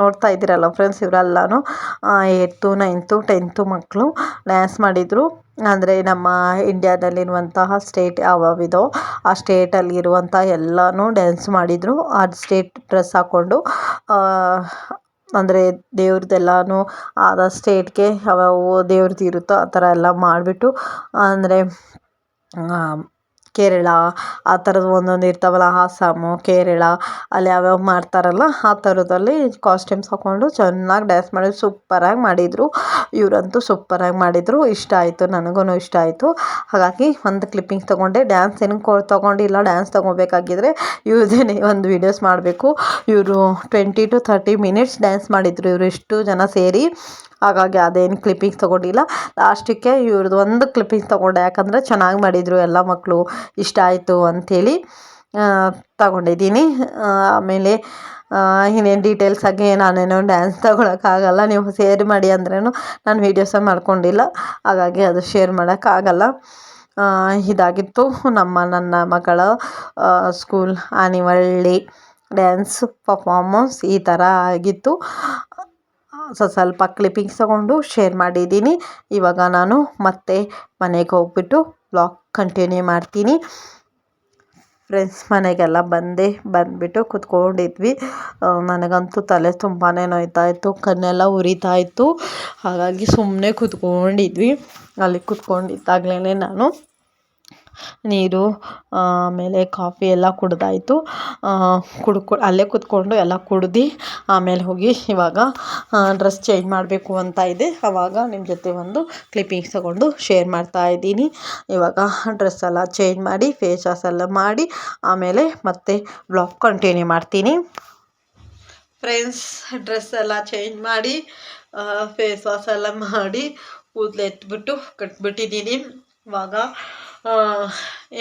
ನೋಡ್ತಾ ಇದ್ದೀರಲ್ಲ ಫ್ರೆಂಡ್ಸ್ ಇವರೆಲ್ಲನೂ. ಏಯ್ತು ನೈನ್ತು ಟೆಂತು ಮಕ್ಕಳು ಡ್ಯಾನ್ಸ್ ಮಾಡಿದರು. ಅಂದರೆ ನಮ್ಮ ಇಂಡ್ಯಾದಲ್ಲಿರುವಂತಹ ಸ್ಟೇಟ್ ಯಾವ್ಯಾವಿದೋ ಆ ಸ್ಟೇಟಲ್ಲಿರುವಂಥ ಎಲ್ಲನೂ ಡ್ಯಾನ್ಸ್ ಮಾಡಿದರು. ಆ ಸ್ಟೇಟ್ ಡ್ರೆಸ್ ಹಾಕ್ಕೊಂಡು ಅಂದರೆ ದೇವ್ರದ್ದೆಲ್ಲನೂ ಆದ ಸ್ಟೇಟ್ಗೆ ಯಾವ್ಯಾವ ದೇವ್ರದ್ದು ಇರುತ್ತೋ ಆ ಥರ ಎಲ್ಲ ಮಾಡಿಬಿಟ್ಟು, ಅಂದರೆ ಕೇರಳ, ಆ ಥರದ್ದು ಒಂದೊಂದು ಇರ್ತಾವಲ್ಲ ಆಸಾಮು ಕೇರಳ, ಅಲ್ಲಿ ಯಾವ್ಯಾವ ಮಾಡ್ತಾರಲ್ಲ, ಆ ಥರದಲ್ಲಿ ಕಾಸ್ಟ್ಯೂಮ್ಸ್ ಹಾಕ್ಕೊಂಡು ಚೆನ್ನಾಗಿ ಡ್ಯಾನ್ಸ್ ಮಾಡಿದ್ರು ಸೂಪರಾಗಿ ಮಾಡಿದರು. ಇವರಂತೂ ಸೂಪರಾಗಿ ಮಾಡಿದರು. ಇಷ್ಟ ಆಯಿತು ನನಗೂ ಇಷ್ಟ ಆಯಿತು. ಹಾಗಾಗಿ ಒಂದು ಕ್ಲಿಪ್ಪಿಂಗ್ಸ್ ತೊಗೊಂಡೆ. ಡ್ಯಾನ್ಸ್ ಏನು ಕೊ, ತೊಗೊಂಡಿಲ್ಲ ಡ್ಯಾನ್ಸ್ ತೊಗೋಬೇಕಾಗಿದ್ರೆ ಇವ್ರದ್ದೇ ಒಂದು ವೀಡಿಯೋಸ್ ಮಾಡಬೇಕು. ಇವರು twenty to thirty minutes dance ಮಾಡಿದರು, ಇವರು ಇಷ್ಟು ಜನ ಸೇರಿ. ಹಾಗಾಗಿ ಅದೇನು ಕ್ಲಿಪ್ಪಿಂಗ್ ತೊಗೊಂಡಿಲ್ಲ. ಲಾಸ್ಟಿಗೆ ಇವ್ರದ್ದು ಒಂದು ಕ್ಲಿಪ್ಪಿಂಗ್ ತೊಗೊಂಡೆ. ಯಾಕಂದರೆ ಚೆನ್ನಾಗಿ ಮಾಡಿದರು ಎಲ್ಲ ಮಕ್ಕಳು ಇಷ್ಟ ಆಯಿತು ಅಂಥೇಳಿ ತಗೊಂಡಿದ್ದೀನಿ. ಆಮೇಲೆ ಇನ್ನೇನು ಡೀಟೇಲ್ಸಾಗಿ ನಾನೇನೋ ಡ್ಯಾನ್ಸ್ ತಗೊಳಕ್ಕಾಗಲ್ಲ. ನೀವು ಶೇರ್ ಮಾಡಿ ಅಂದ್ರೂ ನಾನು ವೀಡಿಯೋಸೇ ಮಾಡ್ಕೊಂಡಿಲ್ಲ. ಹಾಗಾಗಿ ಅದು ಶೇರ್ ಮಾಡೋಕ್ಕಾಗಲ್ಲ. ಇದಾಗಿತ್ತು ನಮ್ಮ, ನನ್ನ ಮಗಳ ಸ್ಕೂಲ್ ಆನಿವಳ್ಳಿ ಡ್ಯಾನ್ಸ್ ಪಫಾಮನ್ಸ್ ಈ ಥರ ಆಗಿತ್ತು. ಸೊ, ಸ್ವಲ್ಪ ಕ್ಲಿಪ್ಪಿಂಗ್ಸ್ ತೊಗೊಂಡು ಶೇರ್ ಮಾಡಿದ್ದೀನಿ. ಇವಾಗ ನಾನು ಮತ್ತೆ ಮನೆಗೆ ಹೋಗ್ಬಿಟ್ಟು ಬ್ಲಾಗ್ ಕಂಟಿನ್ಯೂ ಮಾಡ್ತೀನಿ. ಫ್ರೆಂಡ್ಸ್ ಮನೆಗೆಲ್ಲ ಬಂದೆ ಬಂದುಬಿಟ್ಟು ಕುತ್ಕೊಂಡಿದ್ವಿ. ನನಗಂತೂ ತಲೆ ತುಂಬಾ ನೋಯ್ತಾ ಇತ್ತು, ಕಣ್ಣೆಲ್ಲ ಉರಿತಾ ಇತ್ತು. ಹಾಗಾಗಿ ಸುಮ್ಮನೆ ಕುತ್ಕೊಂಡಿದ್ವಿ. ಅಲ್ಲಿ ಕುತ್ಕೊಂಡಿದ್ದಾಗಲೇ ನಾನು ನೀರು ಆಮೇಲೆ ಕಾಫಿ ಎಲ್ಲ ಕುಡಿದಾಯ್ತು. ಕುಡ್ಕೊ, ಅಲ್ಲೇ ಕುತ್ಕೊಂಡು ಎಲ್ಲ ಕುಡ್ದು ಆಮೇಲೆ ಹೋಗಿ ಇವಾಗ ಡ್ರೆಸ್ ಚೇಂಜ್ ಮಾಡಬೇಕು ಅಂತ ಇದೆ. ಆವಾಗ ನಿಮ್ಮ ಜೊತೆ ಒಂದು ಕ್ಲಿಪ್ಪಿಂಗ್ಸ್ ತೊಗೊಂಡು ಶೇರ್ ಮಾಡ್ತಾ ಇದ್ದೀನಿ. ಇವಾಗ ಡ್ರೆಸ್ ಎಲ್ಲ ಚೇಂಜ್ ಮಾಡಿ ಫೇಸ್ ವಾಶ್ ಎಲ್ಲ ಮಾಡಿ, ಆಮೇಲೆ ಮತ್ತೆ ಬ್ಲಾಗ್ ಕಂಟಿನ್ಯೂ ಮಾಡ್ತೀನಿ. ಫ್ರೆಂಡ್ಸ್, ಡ್ರೆಸ್ ಎಲ್ಲ ಚೇಂಜ್ ಮಾಡಿ ಫೇಸ್ ವಾಶ್ ಎಲ್ಲ ಮಾಡಿ, ಕೂದಲು ಎತ್ಬಿಟ್ಟು ಕಟ್ಬಿಟ್ಟಿದ್ದೀನಿ. ಇವಾಗ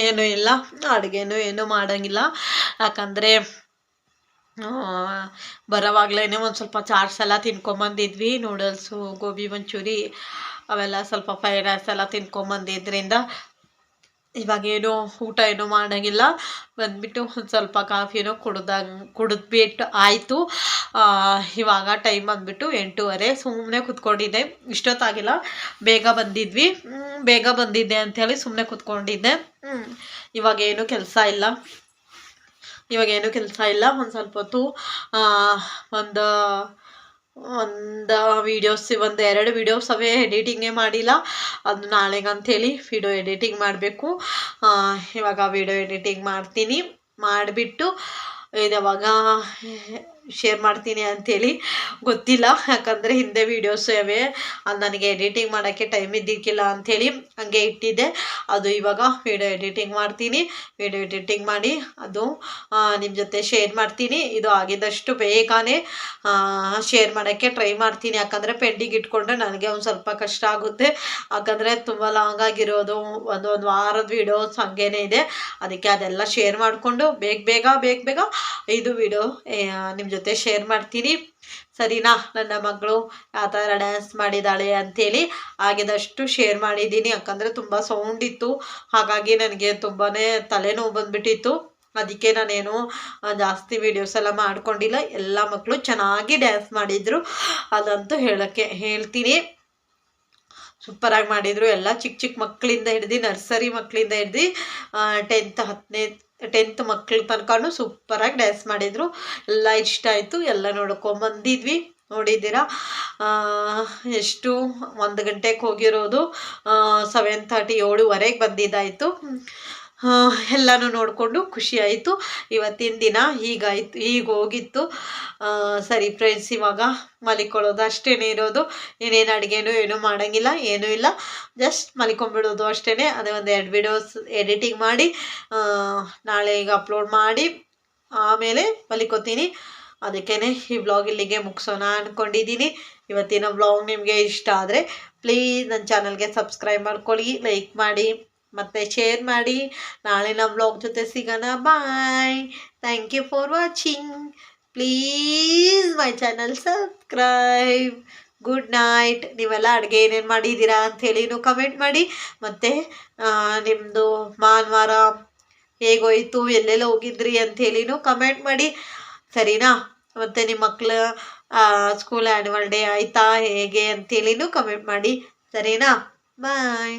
ಏನೂ ಇಲ್ಲ, ಅಡುಗೆನೂ ಏನೂ ಮಾಡೋಂಗಿಲ್ಲ. ಯಾಕಂದರೆ ಬರೋವಾಗಲೇ ಒಂದು ಸ್ವಲ್ಪ ಚಾಟ್ಸ್ ಎಲ್ಲ ತಿನ್ಕೊಂಬಂದಿದ್ವಿ ನೂಡಲ್ಸು ಗೋಬಿ, ಮಂಚೂರಿ, ಅವೆಲ್ಲ ಸ್ವಲ್ಪ ಫ್ರೈಡ್ ರೈಸ್ ಎಲ್ಲ ತಿನ್ಕೊಂಬಂದಿದ್ದರಿಂದ ಇವಾಗೇನು ಊಟ ಏನೂ ಮಾಡೋಂಗಿಲ್ಲ. ಬಂದುಬಿಟ್ಟು ಒಂದು ಸ್ವಲ್ಪ ಕಾಫಿನೂ ಕುಡ್ದಂಗೆ, ಕುಡಿದ್ಬಿಟ್ಟು ಆಯಿತು. ಇವಾಗ ಟೈಮ್ ಬಂದುಬಿಟ್ಟು ಎಂಟೂವರೆ. ಸುಮ್ಮನೆ ಕುತ್ಕೊಂಡಿದ್ದೆ. ಇಷ್ಟೊತ್ತಾಗಿಲ್ಲ. ಬೇಗ ಬಂದಿದ್ವಿ. ಬೇಗ ಬಂದಿದ್ದೆ ಅಂಥೇಳಿ ಸುಮ್ಮನೆ ಕುತ್ಕೊಂಡಿದ್ದೆ. ಇವಾಗೇನು ಕೆಲಸ ಇಲ್ಲ. ಇವಾಗೇನು ಕೆಲಸ ಇಲ್ಲ. ಒಂದು ಸ್ವಲ್ಪ ಹೊತ್ತು ಒಂದು ಒಂದು ವೀಡಿಯೋಸ್ ಒಂದು ಎರಡು ವೀಡಿಯೋಸ್ ಅವೇ ಎಡಿಟಿಂಗೇ ಮಾಡಿಲ್ಲ. ಅದು ನಾಳೆಗಂಥೇಳಿ ವಿಡಿಯೋ ಎಡಿಟಿಂಗ್ ಮಾಡಬೇಕು. ಇವಾಗ ವಿಡಿಯೋ ಎಡಿಟಿಂಗ್ ಮಾಡ್ತೀನಿ. ಮಾಡಿಬಿಟ್ಟು, ಇದು ಯಾವಾಗ ಶೇರ್ ಮಾಡ್ತೀನಿ ಅಂಥೇಳಿ ಗೊತ್ತಿಲ್ಲ. ಯಾಕಂದರೆ ಹಿಂದೆ ವೀಡಿಯೋಸ್ ಇವೆ. ಅದು ನನಗೆ ಎಡಿಟಿಂಗ್ ಮಾಡೋಕ್ಕೆ ಟೈಮ್ ಇದ್ದಿಕ್ಕಿಲ್ಲ ಅಂಥೇಳಿ ಹಂಗೆ ಇಟ್ಟಿದ್ದೆ. ಅದು ಇವಾಗ ವೀಡಿಯೋ ಎಡಿಟಿಂಗ್ ಮಾಡ್ತೀನಿ. ವೀಡಿಯೋ ಎಡಿಟಿಂಗ್ ಮಾಡಿ ಅದು ನಿಮ್ಮ ಜೊತೆ ಶೇರ್ ಮಾಡ್ತೀನಿ. ಇದು ಆಗಿದ್ದಷ್ಟು ಬೇಗನೆ ಶೇರ್ ಮಾಡೋಕ್ಕೆ ಟ್ರೈ ಮಾಡ್ತೀನಿ. ಯಾಕಂದರೆ ಪೆಂಡಿಂಗ್ ಇಟ್ಕೊಂಡ್ರೆ ನನಗೆ ಒಂದು ಸ್ವಲ್ಪ ಕಷ್ಟ ಆಗುತ್ತೆ. ಯಾಕಂದರೆ ತುಂಬ ಲಾಂಗ್ ಆಗಿರೋದು. ಒಂದು ವಾರದ ವೀಡಿಯೋಸ್ ಹಂಗೇನೆ ಇದೆ. ಅದಕ್ಕೆ ಅದೆಲ್ಲ ಶೇರ್ ಮಾಡಿಕೊಂಡು ಬೇಗ ಬೇಗ ಬೇಗ ಬೇಗ ಇದು ವಿಡಿಯೋ ನಿಮ್ಮ ಜೊತೆ ಶೇರ್ ಮಾಡ್ತೀನಿ. ಸರಿನಾ? ನನ್ನ ಮಗಳು ಆ ಥರ ಡ್ಯಾನ್ಸ್ ಮಾಡಿದ್ದಾಳೆ ಅಂಥೇಳಿ ಆಗಿದಷ್ಟು ಶೇರ್ ಮಾಡಿದ್ದೀನಿ. ಯಾಕಂದರೆ ತುಂಬ ಸೌಂಡ್ ಇತ್ತು. ಹಾಗಾಗಿ ನನಗೆ ತುಂಬಾ ತಲೆನೋವು ಬಂದುಬಿಟ್ಟಿತ್ತು. ಅದಕ್ಕೆ ನಾನೇನು ಜಾಸ್ತಿ ವೀಡಿಯೋಸ್ ಎಲ್ಲ ಮಾಡ್ಕೊಂಡಿಲ್ಲ. ಎಲ್ಲ ಮಕ್ಕಳು ಚೆನ್ನಾಗಿ ಡ್ಯಾನ್ಸ್ ಮಾಡಿದರು ಅದಂತೂ ಹೇಳೋಕ್ಕೆ, ಹೇಳ್ತೀನಿ. ಸೂಪರಾಗಿ ಮಾಡಿದರು. ಎಲ್ಲ ಚಿಕ್ಕ ಚಿಕ್ಕ ಮಕ್ಕಳಿಂದ ಹಿಡ್ದು, ನರ್ಸರಿ ಮಕ್ಕಳಿಂದ ಹಿಡ್ದು ಟೆಂತ್ ಹತ್ತನೇ ಟೆಂತ್ ಮಕ್ಳ ತನಕನೂ ಸೂಪರಾಗಿ ಡ್ಯಾನ್ಸ್ ಮಾಡಿದರು. ಎಲ್ಲ ಇಷ್ಟ ಆಯಿತು. ಎಲ್ಲ ನೋಡ್ಕೊಂಬಂದಿದ್ವಿ ನೋಡಿದ್ದೀರಾ? ಎಷ್ಟು ಒಂದು ಗಂಟೆಗೆ ಹೋಗಿರೋದು. ಸೆವೆನ್ ಥರ್ಟಿ ಏಳುವರೆಗೆ ಬಂದಿದ್ದಾಯಿತು. ಎಲ್ಲನೂ ನೋಡಿಕೊಂಡು ಖುಷಿ ಆಯಿತು. ಇವತ್ತಿನ ದಿನ ಹೀಗಾಯಿತು ಈಗ ಹೋಗಿತ್ತು. ಸರಿ ಫ್ರೆಂಡ್ಸ್ ಇವಾಗ ಮಲಿಕೊಳ್ಳೋದು ಅಷ್ಟೇ ಇರೋದು. ಇನ್ನೇನು ಅಡುಗೆನೂ ಏನೂ ಮಾಡೋಂಗಿಲ್ಲ, ಏನೂ ಇಲ್ಲ. ಜಸ್ಟ್ ಮಲಿಕೊಂಬಿಡೋದು ಅಷ್ಟೇ ಅದೇ ಒಂದು ಎರಡು ವಿಡಿಯೋಸ್ ಎಡಿಟಿಂಗ್ ಮಾಡಿ ನಾಳೆ ಈಗ ಅಪ್ಲೋಡ್ ಮಾಡಿ, ಆಮೇಲೆ ಮಲಿಕೋತೀನಿ. ಅದಕ್ಕೇ ಈ ಬ್ಲಾಗ್ ಇಲ್ಲಿಗೆ ಮುಗಿಸೋಣ ಅಂದ್ಕೊಂಡಿದ್ದೀನಿ ಇವತ್ತಿನ ಬ್ಲಾಗ್ ನಿಮಗೆ ಇಷ್ಟ ಆದರೆ ಪ್ಲೀಸ್ ನನ್ನ ಚಾನಲ್ಗೆ ಸಬ್ಸ್ಕ್ರೈಬ್ ಮಾಡ್ಕೊಳ್ಳಿ ಲೈಕ್ ಮಾಡಿ. ಮತ್ತು ಶೇರ್ ಮಾಡಿ. ನಾಳಿನ ಬ್ಲಾಗ್ ಜೊತೆ ಸಿಗೋಣ. Bye thank you for watching please my channel subscribe good night ನೀವೆಲ್ಲ ಅಡುಗೆ ಏನೇನು ಮಾಡಿದ್ದೀರಾ ಅಂಥೇಳಿನೂ ಕಮೆಂಟ್ ಮಾಡಿ. ಮತ್ತು ನಿಮ್ಮದು ಭಾನುವಾರ ಹೇಗೋಯ್ತು, ಎಲ್ಲೆಲ್ಲ ಹೋಗಿದ್ರಿ ಅಂಥೇಳಿನೂ ಕಮೆಂಟ್ ಮಾಡಿ. ಸರಿನಾ? ಮತ್ತು ನಿಮ್ಮ ಮಕ್ಕಳ ಸ್ಕೂಲ್ ಆ್ಯನ್ಯುವಲ್ ಡೇ ಆಯಿತಾ, ಹೇಗೆ ಅಂಥೇಳಿನೂ ಕಮೆಂಟ್ ಮಾಡಿ. ಸರಿನಾ? ಬಾಯ್